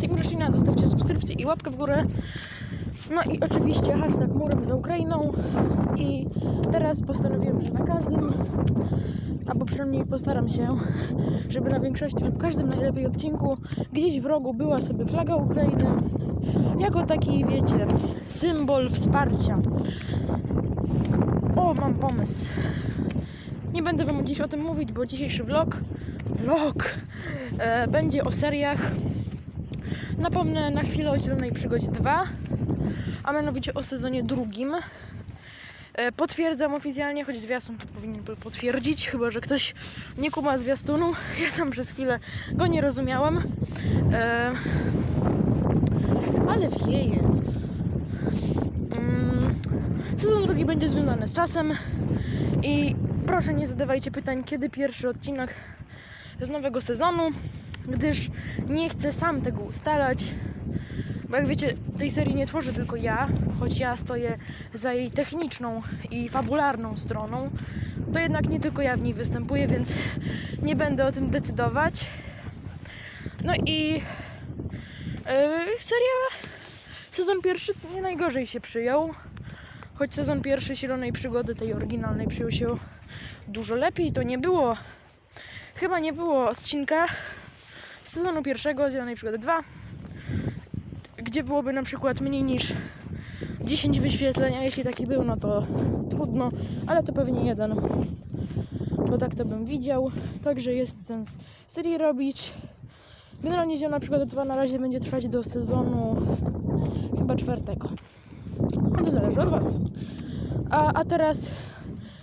Team Roślina. Zostawcie subskrypcję i łapkę w górę. No i oczywiście hashtag murem za Ukrainą. I teraz postanowiłem, że na każdym, albo przynajmniej postaram się, żeby na większości lub każdym najlepiej odcinku gdzieś w rogu była sobie flaga Ukrainy. Jako taki, wiecie, symbol wsparcia. O, mam pomysł. Nie będę wam dziś o tym mówić, bo dzisiejszy vlog, vlog e, będzie o seriach. Napomnę na chwilę o Zielonej Przygodzie 2, a mianowicie o sezonie drugim. E, potwierdzam oficjalnie, choć zwiastun to powinien był potwierdzić, chyba że ktoś nie kuma zwiastunu. Ja sam przez chwilę go nie rozumiałam. E, ale wieje. Mm, sezon drugi będzie związany z czasem i proszę nie zadawajcie pytań, kiedy pierwszy odcinek z nowego sezonu, gdyż nie chcę sam tego ustalać. Bo jak wiecie, tej serii nie tworzę tylko ja, choć ja stoję za jej techniczną i fabularną stroną, to jednak nie tylko ja w niej występuję, więc nie będę o tym decydować. No i yy, seria sezon pierwszy nie najgorzej się przyjął. Choć sezon pierwszy Zielonej Przygody, tej oryginalnej, przyjął się dużo lepiej, to nie było, chyba nie było odcinka z sezonu pierwszego Zielonej Przygody 2, gdzie byłoby na przykład mniej niż 10 wyświetleń, a jeśli taki był, no to trudno, ale to pewnie jeden, bo tak to bym widział, także jest sens serii robić. Generalnie Zielona Przygoda 2 na razie będzie trwać do sezonu chyba czwartego. A to zależy od Was. A, a teraz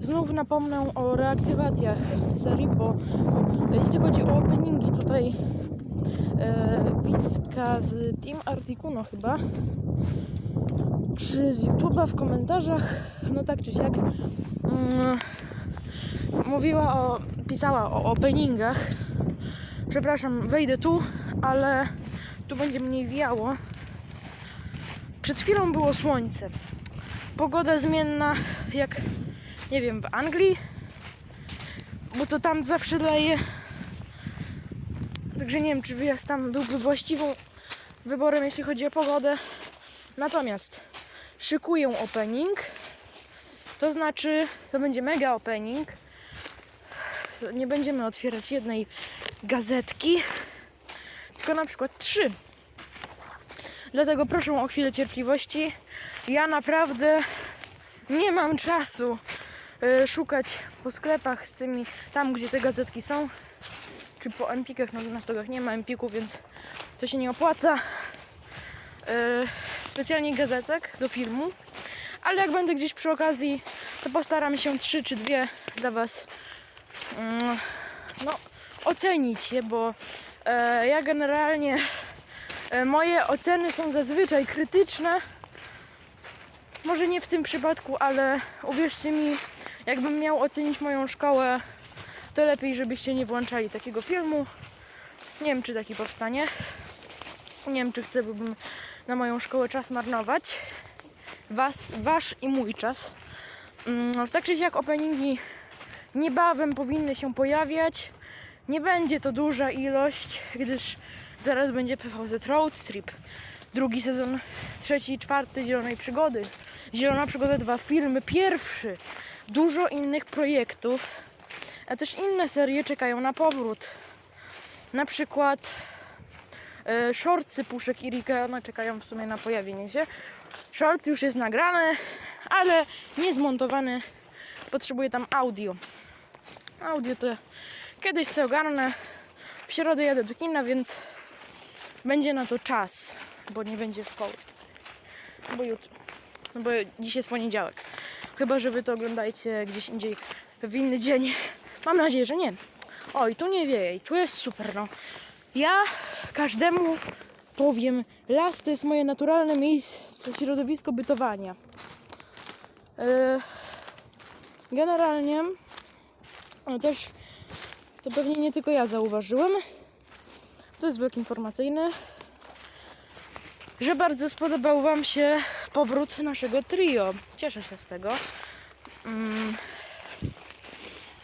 znów napomnę o reaktywacjach serii, bo jeśli chodzi o openingi tutaj Wicka z Team Articuno chyba czy z YouTube'a w komentarzach, no tak czy siak mm, mówiła o, pisała o openingach przepraszam, wejdę tu, ale tu będzie mniej wiało przed chwilą było słońce. Pogoda zmienna, jak nie wiem, w Anglii, bo to tam zawsze leje. Także nie wiem, czy wyjazd tam byłby właściwą wyborem, jeśli chodzi o pogodę. Natomiast szykuję opening, to znaczy to będzie mega opening. Nie będziemy otwierać jednej gazetki, tylko na przykład trzy. Dlatego proszę o chwilę cierpliwości. Ja naprawdę nie mam czasu y, szukać po sklepach z tymi, tam gdzie te gazetki są, czy po empikach. No na stogach nie ma empiku, więc to się nie opłaca. Y, specjalnie gazetek do filmu. Ale jak będę gdzieś przy okazji, to postaram się trzy czy dwie dla Was mm, no, ocenić je, bo e, ja generalnie E, Moje oceny są zazwyczaj krytyczne. Może nie w tym przypadku, ale uwierzcie mi, jakbym miał ocenić moją szkołę, to lepiej, żebyście nie włączali takiego filmu. Nie wiem, czy taki powstanie. Nie wiem, czy chcę, bym na moją szkołę czas marnować. Was, wasz i mój czas. Mm, Tak czy siak openingi niebawem powinny się pojawiać. Nie będzie to duża ilość, gdyż zaraz będzie PVZ Road Trip. Drugi sezon, trzeci i czwarty Zielonej Przygody. Zielona Przygoda 2, film pierwszy. Dużo innych projektów, a też inne serie czekają na powrót. Na przykład e, shortsy Puszek i Rika no, czekają w sumie na pojawienie się. Short już jest nagrany, ale nie zmontowany. Potrzebuję tam audio. Audio to kiedyś sobie ogarnę. W środę jadę do kina, więc będzie na to czas, bo nie będzie szkoły. Bo jutro. No bo dziś jest poniedziałek. Chyba, że wy to oglądajcie gdzieś indziej w inny dzień. Mam nadzieję, że nie. Oj, tu nie wieje, tu jest super, no. Ja każdemu powiem, las to jest moje naturalne miejsce, środowisko bytowania. E, Generalnie no też to pewnie nie tylko ja zauważyłem. To jest blok informacyjny, że bardzo spodobał Wam się powrót naszego trio. Cieszę się z tego.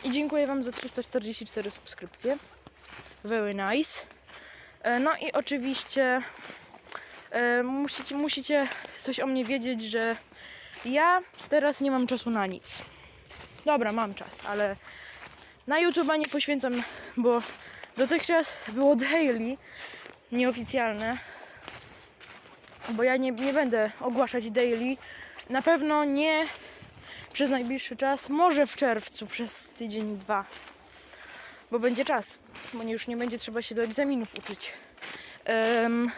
I dziękuję Wam za 344 subskrypcje. Very nice. E, No i oczywiście e, musicie, musicie coś o mnie wiedzieć, że ja teraz nie mam czasu na nic. Dobra, mam czas, ale na YouTube'a nie poświęcam, bo dotychczas było daily, nieoficjalne, bo ja nie, nie będę ogłaszać daily. Na pewno nie przez najbliższy czas, może w czerwcu, przez tydzień, dwa, bo będzie czas, bo już nie będzie trzeba się do egzaminów uczyć. Em,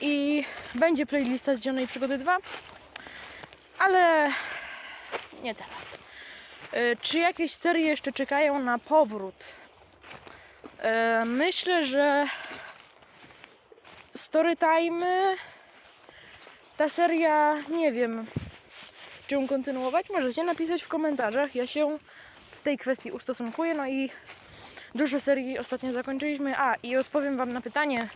I będzie playlista Zdzionej Przygody 2, ale nie teraz. E, Czy jakieś serie jeszcze czekają na powrót? E, Myślę, że Storytime ta seria, nie wiem, czy ją kontynuować. Możecie napisać w komentarzach. Ja się w tej kwestii ustosunkuję. No i dużo serii ostatnio zakończyliśmy. A, i odpowiem Wam na pytanie.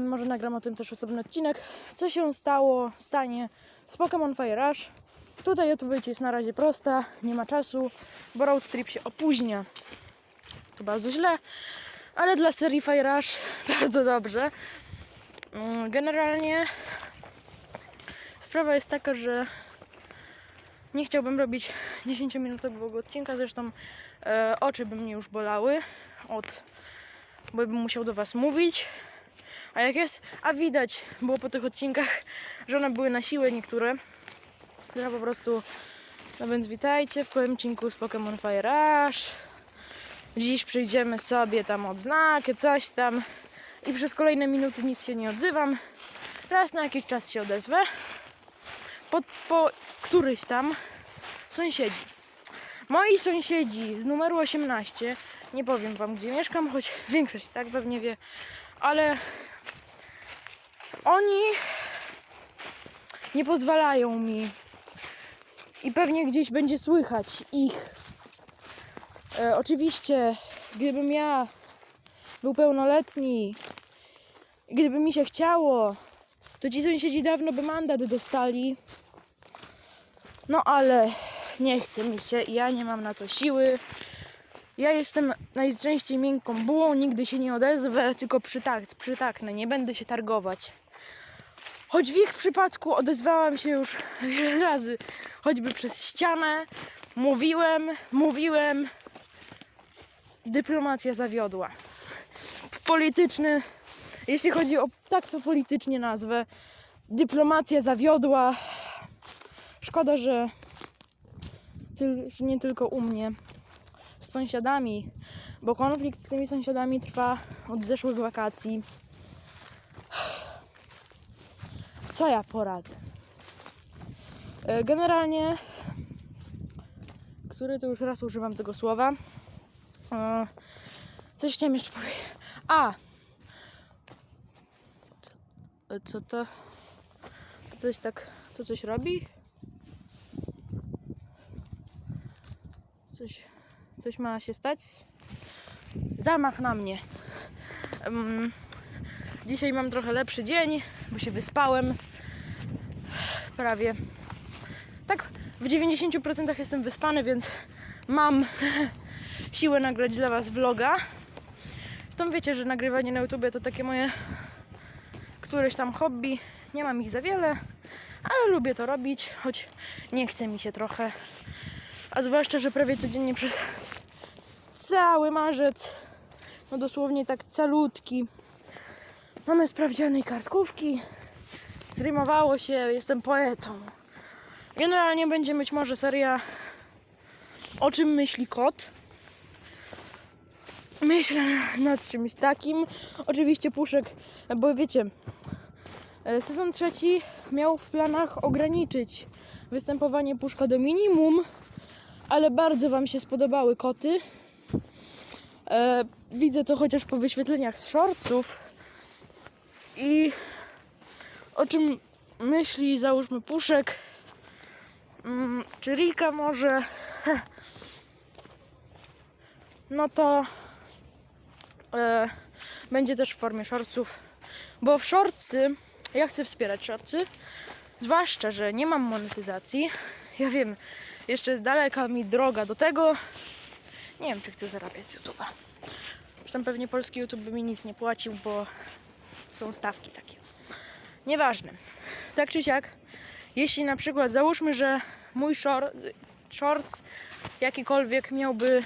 Może nagram o tym też osobny odcinek. Co się stało, stanie z Pokémon Fire Rush? Tutaj odpowiedź jest na razie prosta, nie ma czasu, bo road trip się opóźnia. To bardzo źle, ale dla serii Fire Rush bardzo dobrze. Mm, Generalnie sprawa jest taka, że nie chciałbym robić 10-minutowego odcinka, zresztą e, oczy by mnie już bolały od, bo bym musiał do Was mówić. A jak jest, a widać było po tych odcinkach, że one były na siłę niektóre. Które po prostu. No więc witajcie w kolejnym odcinku z Pokémon Fire Rush. Dziś przyjdziemy sobie tam odznakę, coś tam. I przez kolejne minuty nic się nie odzywam. Raz na jakiś czas się odezwę. Po, po któryś tam sąsiedzi. Moi sąsiedzi z numeru 18, nie powiem wam gdzie mieszkam, choć większość tak pewnie wie, ale oni nie pozwalają mi i pewnie gdzieś będzie słychać ich. E, oczywiście, gdybym ja był pełnoletni, gdyby mi się chciało, to ci sąsiedzi dawno by mandat dostali. No ale nie chce mi się ja nie mam na to siły. Ja jestem najczęściej miękką bułą, nigdy się nie odezwę, tylko przytak, przytaknę, nie będę się targować. Choć w ich przypadku odezwałam się już wiele razy, choćby przez ścianę, mówiłem, mówiłem. Dyplomacja zawiodła. Polityczny, jeśli chodzi o tak to politycznie nazwę, dyplomacja zawiodła. Szkoda, że nie tylko u mnie, z sąsiadami, bo konflikt z tymi sąsiadami trwa od zeszłych wakacji. Co ja poradzę? E, Generalnie, który to już raz używam tego słowa. E, Coś chciałem jeszcze powiedzieć. A! Co- to? To coś tak. To coś robi? Coś. Coś ma się stać? Zamach na mnie. Em, Dzisiaj mam trochę lepszy dzień, bo się wyspałem. Prawie. Tak, w 90% jestem wyspany, więc mam siłę nagrać dla Was vloga. To wiecie, że nagrywanie na YouTube to takie moje któreś tam hobby. Nie mam ich za wiele, ale lubię to robić, choć nie chce mi się trochę. A zwłaszcza, że prawie codziennie przez cały marzec, no dosłownie tak calutki, Mamy sprawdziane kartkówki. Zrymowało się, jestem poetą. Generalnie będzie być może seria O czym myśli kot. Myślę nad czymś takim. Oczywiście puszek, bo wiecie, sezon trzeci miał w planach ograniczyć występowanie puszka do minimum, ale bardzo Wam się spodobały koty. E, widzę to chociaż po wyświetleniach z shortsów. I o czym myśli, załóżmy, Puszek, mm, czy Rika może, no to e, będzie też w formie shortsów, bo w shortsy, ja chcę wspierać shortsy, zwłaszcza, że nie mam monetyzacji. Ja wiem, jeszcze daleka mi droga do tego. Nie wiem, czy chcę zarabiać z YouTube'a. Zresztą pewnie polski YouTube by mi nic nie płacił, bo są stawki takie. Nieważne. Tak czy siak, jeśli na przykład załóżmy, że mój short, shorts jakikolwiek miałby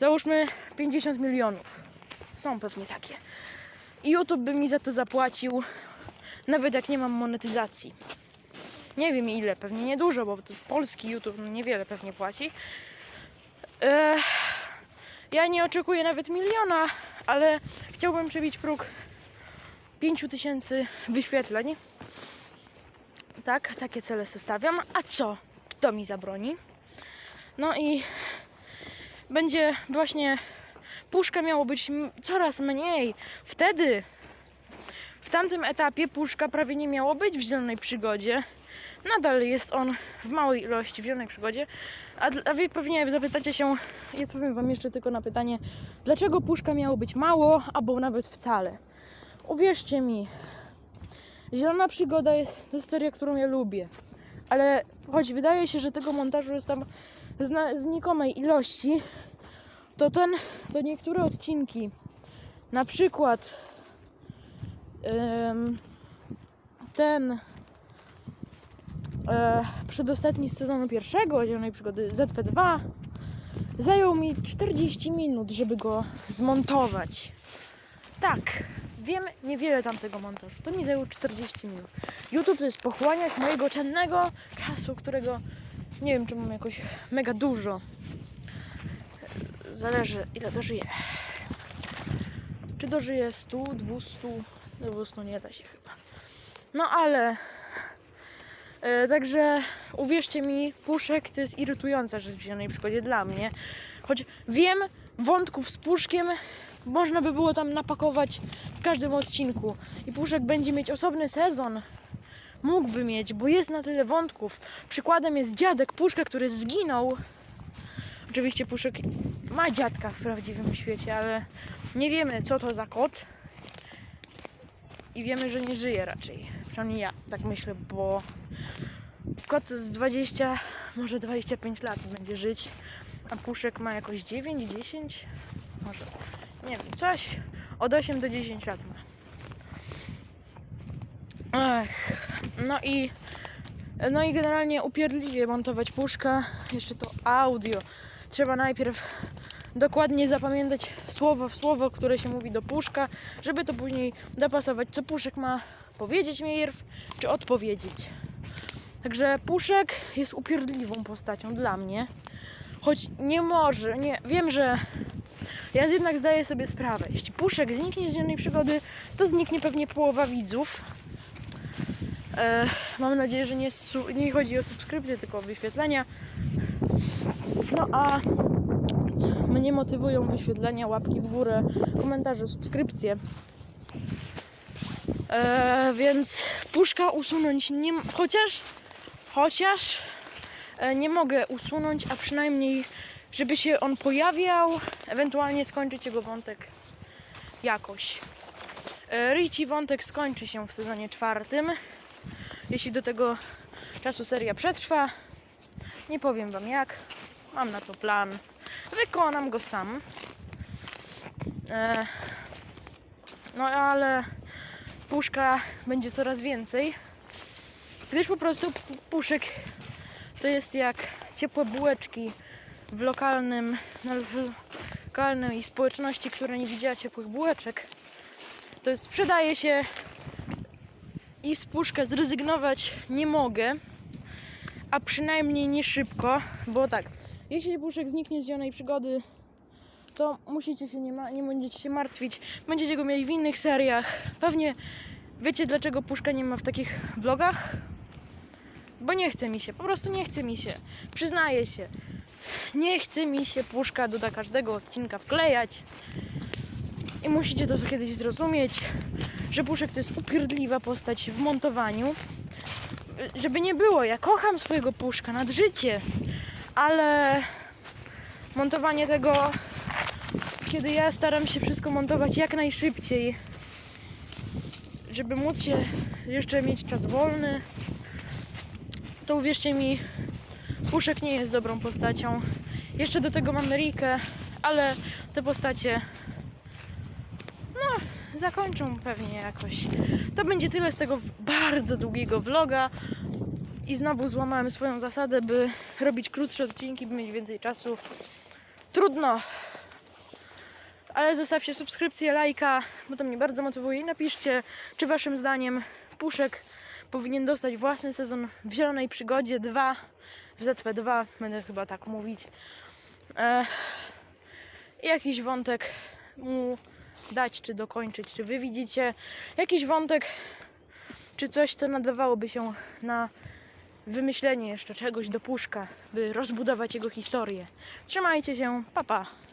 załóżmy 50 milionów. Są pewnie takie. I YouTube by mi za to zapłacił, nawet jak nie mam monetyzacji. Nie wiem ile, pewnie niedużo, bo to polski YouTube no niewiele pewnie płaci. Ja nie oczekuję nawet miliona, ale chciałbym przebić próg 5000 wyświetleń. Tak, takie cele stawiam. A co? Kto mi zabroni? No i będzie właśnie puszka miało być coraz mniej. Wtedy, w tamtym etapie puszka prawie nie miało być w zielonej przygodzie. Nadal jest on w małej ilości w zielonej przygodzie. A, a wy pewnie zapytacie się, i odpowiem wam jeszcze tylko na pytanie, dlaczego puszka miało być mało, albo nawet wcale. Uwierzcie mi, Zielona Przygoda jest to seria, którą ja lubię. Ale choć wydaje się, że tego montażu jest tam znikomej ilości, to ten, to niektóre odcinki, na przykład ten e, przedostatni z sezonu pierwszego Zielonej Przygody ZP2 zajął mi 40 minut, żeby go zmontować. Tak, wiem niewiele tamtego montażu. To mi zajęło 40 minut. YouTube to jest pochłaniać mojego cennego czasu, którego nie wiem, czy mam jakoś mega dużo. Zależy, ile dożyję. Czy dożyję 100, 200? Do 200 nie da się chyba. No ale. E, także uwierzcie mi, puszek to jest irytująca rzecz w zielonej przygodzie dla mnie. Choć wiem, wątków z puszkiem można by było tam napakować w każdym odcinku. I puszek będzie mieć osobny sezon. Mógłby mieć, bo jest na tyle wątków. Przykładem jest dziadek Puszka, który zginął. Oczywiście Puszek ma dziadka w prawdziwym świecie, ale nie wiemy co to za kot. I wiemy, że nie żyje raczej. Przynajmniej ja tak myślę, bo kot z 20, może 25 lat będzie żyć, a Puszek ma jakoś 9, 10, może nie wiem, coś od 8 do 10 lat ma. Ech, no i no i generalnie upierdliwie montować puszka, jeszcze to audio. Trzeba najpierw dokładnie zapamiętać słowo w słowo, które się mówi do puszka, żeby to później dopasować, co puszek ma powiedzieć najpierw, czy odpowiedzieć. Także puszek jest upierdliwą postacią dla mnie. Choć nie może, nie, wiem, że ja jednak zdaję sobie sprawę. Jeśli puszek zniknie z dziennej przygody, to zniknie pewnie połowa widzów. E, mam nadzieję, że nie, nie chodzi o subskrypcję, tylko o wyświetlenia. No a mnie motywują wyświetlenia, łapki w górę, komentarze, subskrypcje. E, więc puszka usunąć nie... Chociaż... Chociaż... E, nie mogę usunąć, a przynajmniej żeby się on pojawiał, ewentualnie skończyć jego wątek jakoś. E, wątek skończy się w sezonie czwartym. Jeśli do tego czasu seria przetrwa, nie powiem wam jak. Mam na to plan. Wykonam go sam. E, no ale puszka będzie coraz więcej. Gdyż po prostu pu- puszek to jest jak ciepłe bułeczki w lokalnym, na w lokalnej społeczności, która nie widziała ciepłych bułeczek. To jest, sprzedaje się i z puszka zrezygnować nie mogę, a przynajmniej nie szybko, bo tak, jeśli puszek zniknie z zielonej przygody, to musicie się nie, ma- nie będziecie się martwić, będziecie go mieli w innych seriach. Pewnie wiecie dlaczego puszka nie ma w takich vlogach? Bo nie chce mi się, po prostu nie chce mi się. Przyznaję się. Nie chce mi się puszka do każdego odcinka wklejać. I musicie to kiedyś zrozumieć, że Puszek to jest upierdliwa postać w montowaniu. Żeby nie było, ja kocham swojego Puszka nad życie, ale montowanie tego, kiedy ja staram się wszystko montować jak najszybciej, żeby móc się jeszcze mieć czas wolny, to uwierzcie mi, Puszek nie jest dobrą postacią. Jeszcze do tego mamy Rikę, ale te postacie no, zakończą pewnie jakoś. To będzie tyle z tego bardzo długiego vloga. I znowu złamałem swoją zasadę, by robić krótsze odcinki, by mieć więcej czasu. Trudno. Ale zostawcie subskrypcję, lajka, bo to mnie bardzo motywuje. I napiszcie, czy waszym zdaniem Puszek powinien dostać własny sezon w Zielonej Przygodzie 2, w ZP2, będę chyba tak mówić. E, jakiś wątek mu dać, czy dokończyć, czy wy widzicie jakiś wątek, czy coś, co nadawałoby się na wymyślenie jeszcze czegoś do Puszka, by rozbudować jego historię. Trzymajcie się, papa. Pa.